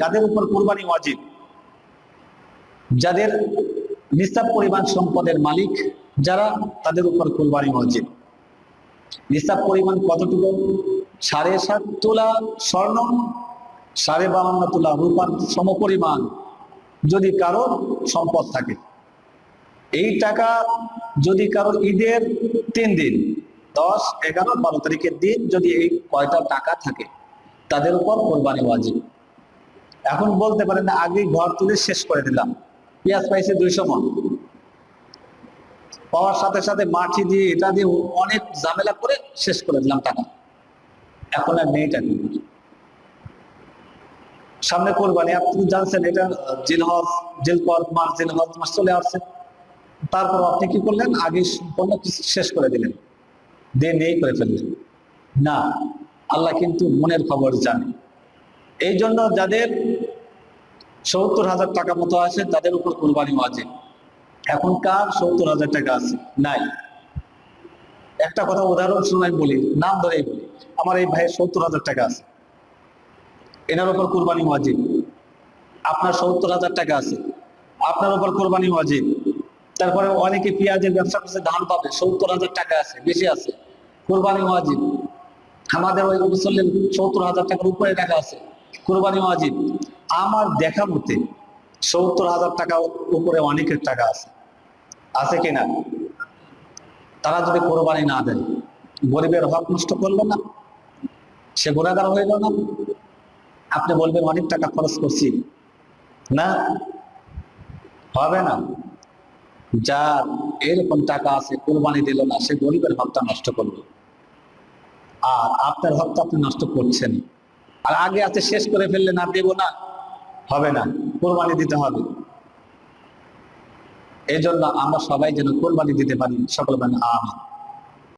কাদের উপর কোরবানি ওয়াজিব, যাদের নিসাব পরিমাণ সম্পদের মালিক, যারা তাদের উপর কোরবানি ওয়াজিব। নিসাব পরিমাণ কতটুকু? সাড়ে সাত তোলা স্বর্ণ, সাড়ে বাউন্ন তোলা রূপার সমপরিমাণ যদি কারও সম্পদ থাকে। এই টাকা যদি কারও ঈদের তিন দিন, দশ, এগারো, বারো তারিখের দিন যদি এই কয়টা টাকা থাকে, তাদের উপর কোরবানি ওয়াজিব। এখন বলতে পারেন না আগে ঘর তুলে শেষ করে দিলাম। পেঁয়াজ পাইছে দুইশো মন। পাওয়ার সাথে সাথে মাটি দিয়ে, এটা দিয়ে অনেক ঝামেলা করে শেষ করে দিলাম টাকা। এখন আর নেই টাকা। সামনে কোরবানি, আপনি জানছেন এটা জিলহজ জিলকদ মাস জিলহজ, মাস চলে আসছে। তারপর আপনি কি করলেন? আগে সম্পূর্ণ শেষ করে দিলেন। দিয়ে নেই করে ফেললেন। না, আল্লাহ কিন্তু মনের খবর জানে। এই জন্য যাদের সত্তর হাজার টাকা মতো আছে, তাদের উপর কোরবানি আছে এখন কার সত্তর হাজার টাকা আছে, নাই। একটা কথা উদাহরণ শুনে বলি, নাম ধরেই বলি, আমার এই ভাইয়ের সত্তর হাজার টাকা আছে। এনার উপর কোরবানি ওয়াজিব আপনার সত্তর হাজার টাকা আছে। আপনার উপর কোরবানি ওয়াজিব তারপরে অনেকে পেঁয়াজের ব্যবসা করছে, ধান পাবে, সত্তর হাজার টাকা আছে, বেশি আছে। কোরবানি ওয়াজিব আমাদের ওই মুসল্লির সত্তর হাজার টাকার উপরে টাকা আছে। কোরবানি ওয়াজিব আমার দেখা মতে সত্তর হাজার টাকা উপরে অনেকের টাকা আছে। আছে কিনা? তারা যদি কোরবানি না দেয়, গরিবের হক নষ্ট করল না, সে গুণাগার হইল না। আপনি বলবেন, অনেক টাকা খরচ করছি। না, হবে না। যা এরকম টাকা আছে, কোরবানি দিল না, সে গরিবের হকটা নষ্ট করল। আর আপনার হকটা আপনি নষ্ট করছেন। আর আগে আছে, শেষ করে ফেললে না দেব না। হবে না, কোরবানি দিতে হবে। এই জন্য আমরা সবাই যেন কোরবানি দিতে পারি, সকল মানে আমিন।